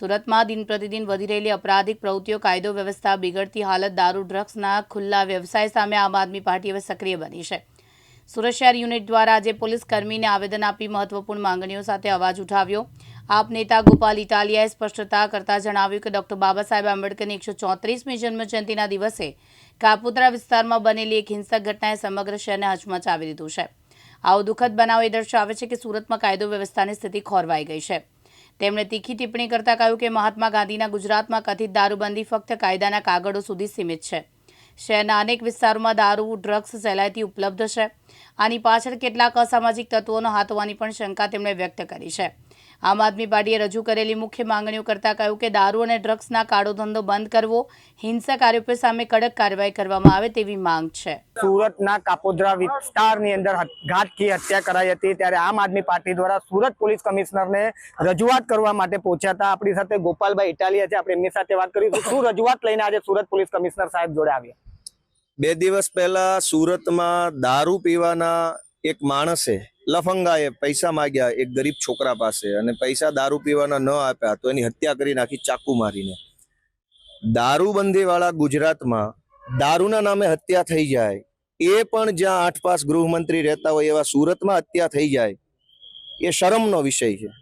સુરતમાં દિન પ્રતિદિન વધી રહેલી અપરાધિક પ્રવૃત્તિઓ, કાયદો વ્યવસ્થા બિગડતી હાલત, દારૂ, ડ્રગ્સના ખુલ્લા વ્યવસાય સામે આમ આદમી પાર્ટી હવે સક્રિય બની છે. સુરત શહેર યુનિટ દ્વારા આજે પોલીસ કર્મીને આવેદન આપી મહત્વપૂર્ણ માંગણીઓ સાથે અવાજ ઉઠાવ્યો. આપ નેતા ગોપાલ ઇટાલિયાએ સ્પષ્ટતા કરતા જણાવ્યું કે ડોક્ટર બાબા સાહેબ આંબેડકરની એકસો ચોત્રીસમી જન્મજયંતિના દિવસે કાપુતરા વિસ્તારમાં બનેલી એક હિંસક ઘટનાએ સમગ્ર શહેરને હચમચાવી દીધું છે. આવો દુઃખદ બનાવ એ દર્શાવે છે કે સુરતમાં કાયદો વ્યવસ્થાની સ્થિતિ ખોરવાઈ ગઈ છે. તેમણે તીખી ટિપ્પણી કરતા કહ્યું કે મહાત્મા ગાંધીના ગુજરાતમાં કથિત દારૂબંધી ફક્ત કાયદાના કાગળો સુધી સીમિત છે. શહેરના અનેક વિસ્તારોમાં દારૂ, ડ્રગ્સ સહેલાઈથી ઉપલબ્ધ છે. આની પાછળ કેટલાક અસામાજિક તત્વોનો હાથ હોવાની પણ શંકા તેમણે વ્યક્ત કરી છે. આમ આદમી પાર્ટીએ રજૂ કરેલી મુખ્ય માંગણીઓ કરતા કહ્યું કે દારૂ અને ડ્રગ્સના કાળો ધંધો બંધ કરવો, હિંસક આરોપીઓ સામે કડક કાર્યવાહી કરવામાં આવે તેવી માંગ છે. સુરતના કાપોદ્રા વિસ્તારની અંદર ઘાતકી હત્યા કરાઈ હતી ત્યારે આમ આદમી પાર્ટી દ્વારા સુરત પોલીસ કમિશનરને રજૂઆત કરવા માટે પહોંચ્યા હતા. આપણી સાથે ગોપાલભાઈ ઇટાલિયા છે. આપણે એમની સાથે વાત કરીશું. શું રજૂઆત લઈને આજે સુરત પોલીસ કમિશનર સાહેબ જોડે આવ્યા? બે દિવસ પહેલા સુરતમાં દારૂ પીવાના એક માણસે લફંગાએ પૈસા માગ્યા એક ગરીબ છોકરા પાસે અને પૈસા દારૂ પીવાના ન આપ્યા તો એની હત્યા કરી નાખી ચાકુ મારીને. દારૂબંધીવાળા ગુજરાતમાં દારૂના નામે હત્યા થઈ જાય, એ પણ જ્યાં આઠ પાસ ગૃહમંત્રી રહેતા હોય એવા સુરતમાં હત્યા થઈ જાય, એ શરમનો વિષય છે.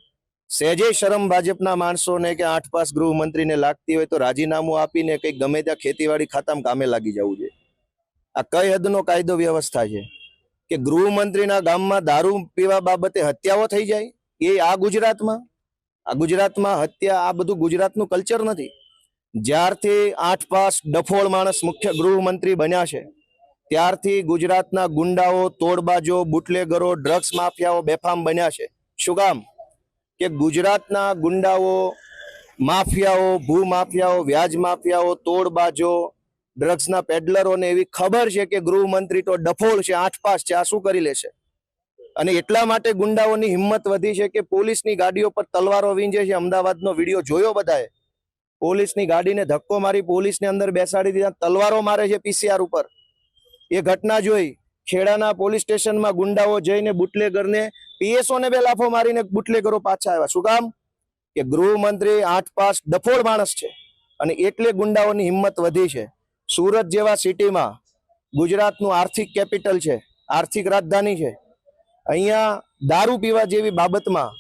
સહેજે શરમ ભાજપના માણસોને કે આઠ પાસ ગૃહમંત્રીને લાગતી હોય તો રાજીનામું આપીને કંઈક ગમે ત્યાં ખેતીવાડી ખાતામાં કામે લાગી જવું જોઈએ. આ કઈ હદનો કાયદો વ્યવસ્થા છે? કે ગૃહમંત્રીના ગામમાં દારૂ પીવા બાબતે હત્યાઓ થઈ જાય? એ આ ગુજરાતમાં? આ ગુજરાતમાં હત્યા, આ બધું ગુજરાતનું કલ્ચર નથી. જ્યારથી આઠ પાસ ડફોળ માણસ મુખ્ય ગૃહમંત્રી બન્યા છે, ત્યારથી ગુજરાતના ગુંડાઓ, તોડબાજો, બુટલેગરો, ડ્રગ્સ માફિયાઓ બેફામ બન્યા છે. શું કામ? કે ગુજરાતના ગુંડાઓ, માફિયાઓ, ભૂ માફિયાઓ, વ્યાજ માફિયાઓ, તોડબાજો ડ્રગ્સના પેડલરોને એવી ખબર છે કે ગૃહમંત્રી તો ડફોળ છે આઠ પાસ છે, આ શું કરી લેશે? અને એટલા માટે ગુંડાઓની હિંમત વધી છે કે પોલીસની ગાડીઓ પર તલવારો વીંજે છે. અમદાવાદનો વીડિયો જોયો બધાએ. પોલીસની ગાડીને ધક્કો મારી પોલીસને અંદર બેસાડી દીધા. તલવારો મારે છે પીસીઆર ઉપર. એ ઘટના જોઈ. ખેડાના પોલીસ સ્ટેશનમાં ગુંડાઓ જઈને બુટલેગરને પીએસઓ ને બે લાફો મારીને બુટલેગરો પાછા આવ્યા. શું કામ? કે ગૃહમંત્રી આઠ પાસ ડફોળ માણસ છે. અને એટલે ગુંડાઓની હિંમત વધી છે. સુરત જેવા સિટીમાં ગુજરાતનું આર્થિક કેપિટલ છે, આર્થિક રાજધાની છે. અહીંયા દારૂ પીવા જેવી બાબતમાં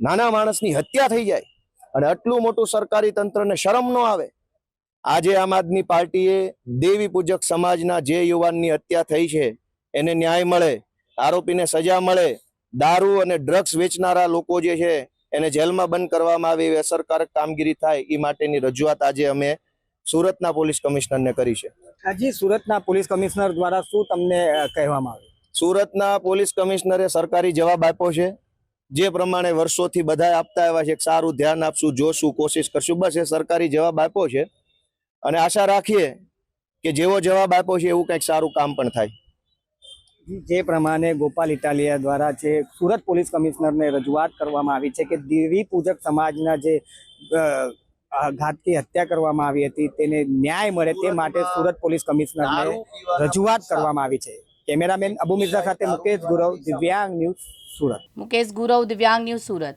નાના માણસની હત્યા થઈ જાય અને આટલું મોટું સરકારી તંત્રને શરમ ન આવે. આજે આમ આદમી પાર્ટીએ દેવી પૂજક સમાજના જે યુવાનની હત્યા થઈ છે, એને ન્યાય મળે, આરોપીને સજા મળે, દારૂ અને ડ્રગ્સ વેચનારા લોકો જે છે, એને જેલમાં બંધ કરવામાં આવે એવી અસરકારક કામગીરી થાય એ માટેની રજૂઆત આજે અમે સુરતના પોલીસ કમિશનરને કરી છે. હજી સુરતના પોલીસ કમિશનર દ્વારા શું તમને કહેવામાં આવ્યું સુરતના પોલીસ કમિશનરે સરકારી જવાબ આપ્યો છે. જે પ્રમાણે વર્ષોથી બધા આપતા આવ્યા છે સારું ધ્યાન આપશું જોશું કોશિશ કરશું. બસ એ સરકારી જવાબ આપ્યો છે. અને આશા રાખીએ કે જેવો જવાબ આપ્યો છે એવું કંઈક સારું કામ પણ થાય. જે પ્રમાણે ગોપાલ ઇટાલિયા દ્વારા જે સુરત પોલીસ કમિશનરને રજૂઆત કરવામાં આવી છે કે દેવી પૂજક સમાજના જે ઘાતકી હત્યા કરવામાં આવી હતી. તેને ન્યાય મળે તે માટે સુરત પોલીસ કમિશનરને રજૂઆત કરવામાં આવી છે. કેમેરામેન અબુ મિર્ઝા સાથે મુકેશ ગુરવ દિવ્યાંગ ન્યૂઝ સુરત. મુકેશ ગુરવ દિવ્યાંગ ન્યૂઝ સુરત.